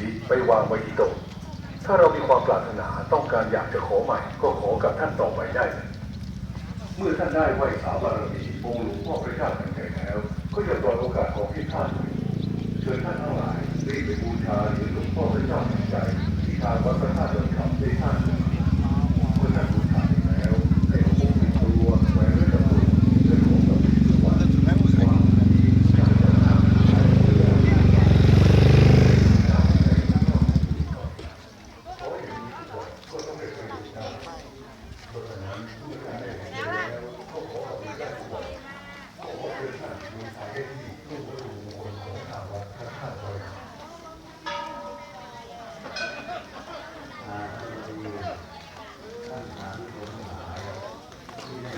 นี้ไปวางไว้ที่โต๊ะถ้าเรามีความปรารถนาต้องการอยากจะขอใหม่ ก็ขอกับท่านต่อไปได้ เมื่อท่านได้ไหวสาบารมีองค์หลวงพ่อพระเจ้าทันใจแล้ว ก็จะปล่อยโอกาสของที่ท่านเชิญท่านทั้งหลายรีบไปบูชาหรียญหลวงพ่อพระเจ้าทันใจที่ทางวัดพระธาตุดอนคำได้ท่านมาเมื่อท่านบูชาเสร็จแล้วให้เอาพกติดตัวแหวนไว้กับตัวและของกับทุกวัน ใกล้จะหมดแล้วทางวัดพระธาตุเลยทำจึง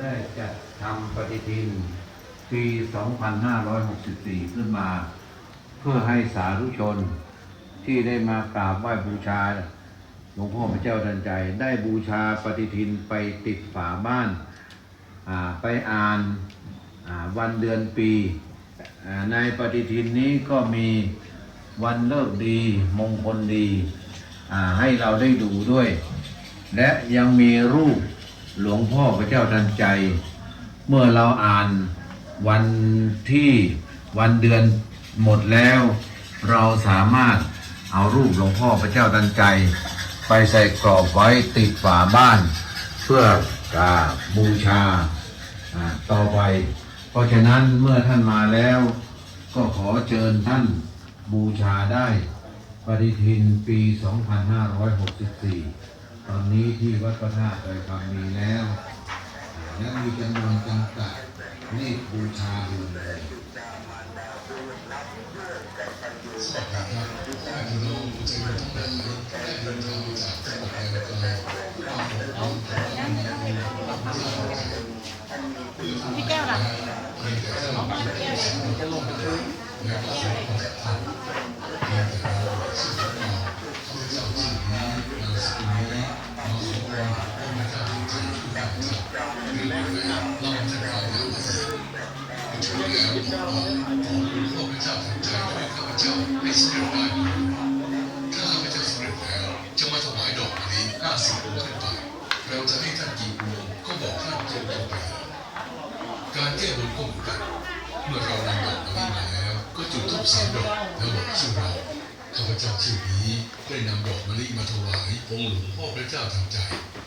ได้จัดทำปฏิทิน ปี 2564 ขึ้นมา เพื่อให้สาธุชนที่ได้มากราบไหว้บูชา หลวงพ่อพระเจ้าทันใจ ได้บูชาปฏิทินไปติดฝาบ้าน ไปอ่านวันเดือนปี ในปฏิทินนี้ก็มีวันเลิกดีมงคลดี ให้เราได้ดูด้วย และยังมีรูปหลวงพ่อพระเจ้าทันใจ เมื่อเราอ่านวันที่วันเดือนหมดแล้ว เราสามารถเอารูปหลวงพ่อพระเจ้าทันใจ ไปใส่กรอบไว้ติดฝาบ้าน เพื่อกราบูชาต่อไป เพราะฉะนั้นเมื่อท่านมาแล้ว ก็ขอเชิญท่านบูชาได้ ปฏิทินปี 2564 ตอนนี้ที่วัดพระธาตุดอยคำมีแล้ว และมีจำนวนจำกัดเลขบูชาอยู่เลย พี่แก้วล่ะ ถ้า 50พวงขึ้นไปเราจะให้ท่านกี่พวงก็บอกท่านตรงๆไปเลยการแก้บนก็เหมือนกัน เมื่อเรานำดอกมะลิมาแล้ว ก็จุดธูปสามดอกแล้วบอกชื่อเราข้าพเจ้าชื่อนี้ได้นำดอกมะลิมาถวายองค์หลวงพ่อพระเจ้าทันใจ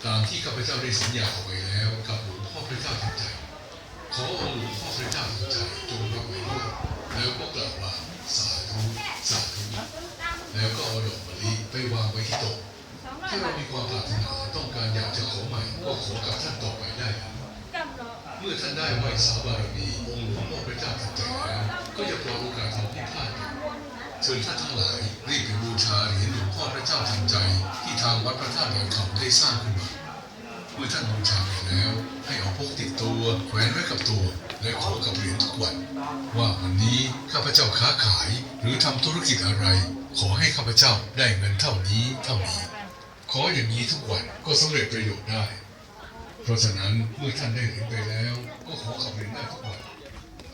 ตามที่ข้าพเจ้าได้สัญญาเอาไว้แล้ว กับหลวงพ่อพระเจ้าทันใจขอองค์หลวงพ่อพระเจ้าทันใจจงรับไว้ด้วยแล้วก็กล่าวว่าสาธุสาธุแล้วก็เอาดอกมะลิไปวางไว้ที่โต๊ะ ถ้าเรามีความปรารถนาต้องการอยากจะขอใหม่ก็ขอกับท่านต่อไปได้เลยเมื่อท่านได้ไหวสาบารมีองค์หลวงพ่อพระเจ้าทันใจแล้วก็อย่าปล่อยโอกาสของที่พลาดอยู่เชิญท่านทั้งหลายรีบไปบูชาเหรียญหลวงพ่อพระเจ้าทันใจ ที่ทางวัดพระธาตุดอยคำได้สร้างขึ้นมาเมื่อท่านบูชาไปแล้ว ให้เอาพกติดตัวแขวนไว้กับตัว และขอกับเหรียญทุกวัน ว่าวันนี้ข้าพเจ้าค้าขายหรือทำธุรกิจอะไร ขอให้ข้าพเจ้าได้เงินเท่านี้เท่านี้ ขออย่างนี้ทุกวันก็สำเร็จประโยชน์ได้ เพราะฉะนั้นเมื่อท่านได้เหรียญไปแล้ว ก็ขอขับเรียญได้ทุกวัน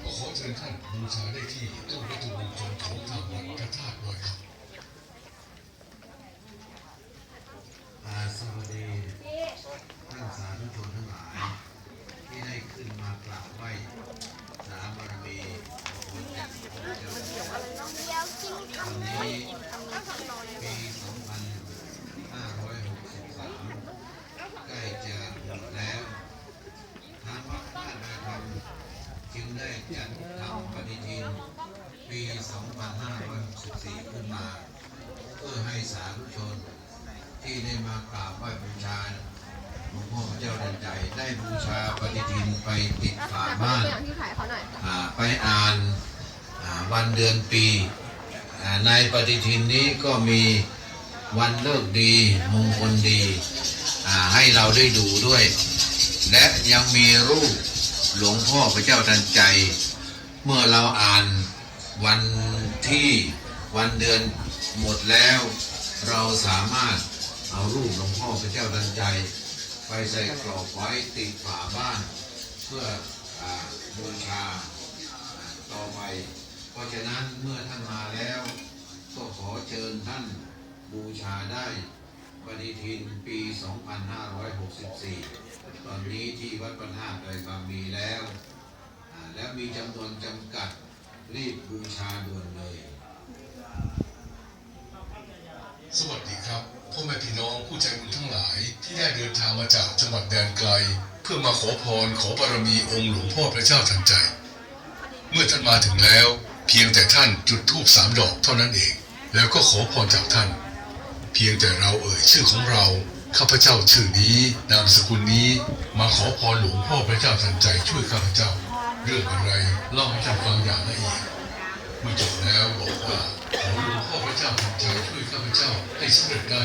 ก็ขอเชิญท่านบูชาได้ที่ตู้วัตถุมงคลของทางวัดพระธาตุดอยคำอาสวัสดีท่านสาธุชนทั้งหลาย ที่ได้ขึ้นมากราบไหว้สาบารมีของพระเจ้าตอนนี้ปี 2563 ใกล้จะหมดแล้ว ทางวัดพระธาตุดอยคำจึง ได้จัดทำปฏิทินปี 2564 ขึ้นมา เพื่อให้สาธุชน ที่ได้มากราบไหว้บูชาหลวงพ่อพระเจ้าดันใจได้บูชาปฏิทินไปติดฝาบ้านไปอ่านวันเดือนปี ในปฏิทินนี้ก็มีวันเลิกดีมงคลดี ให้เราได้ดูด้วย และยังมีรูป หลวงพ่อพระเจ้าทันใจ เมื่อเราอ่านวันที่วันเดือนหมดแล้ว เราสามารถเอารูปหลวงพ่อพระเจ้าดันใจ ไปใส่กรอบไว้ติดฝาบ้าน เพื่ออบูชาต่อไป เพราะฉะนั้นเมื่อท่านมาแล้ว ก็ขอเชิญท่านบูชาได้ ปฏิทินปี 2564 ตอนนี้ที่วัดพระธาตุดยบางมีแล้ว และมีจำนวนจำกัดรีบบูชาด่วนเลย สวัสดีครับพ่อแม่พี่น้องผู้ใจบุญทั้งหลายที่ได้เดินทางมาจากจังหวัดแดนไกล เพื่อมาขอพรขอบารมีองค์หลวงพ่อพระเจ้าทันใจ เมื่อท่านมาถึงแล้ว เพียงแต่ท่านจุดธูปสามดอกเท่านั้นเอง แล้วก็ขอพรจากท่าน เพียงแต่เราเอ่ยชื่อของเราข้าพเจ้าชื่อนี้นามสกุลนี้มาขอพรหลวงพ่อพระเจ้าทันใจช่วยข้าพเจ้า เรื่องอะไรเล่าให้ท่านฟังอย่างละเอียดเมื่อจบแล้วบอกว่าขอหลวงพ่อพระเจ้าทันใจช่วยข้าพเจ้าให้สำเร็จได้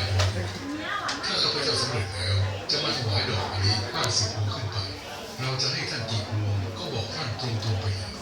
ถ้าข้าพเจ้าสำเร็จแล้ว จะมาถวายดอกอันนี้50พวงขึ้นไป เราจะให้ท่านกี่พวงก็บอกท่านตรงๆไปเลย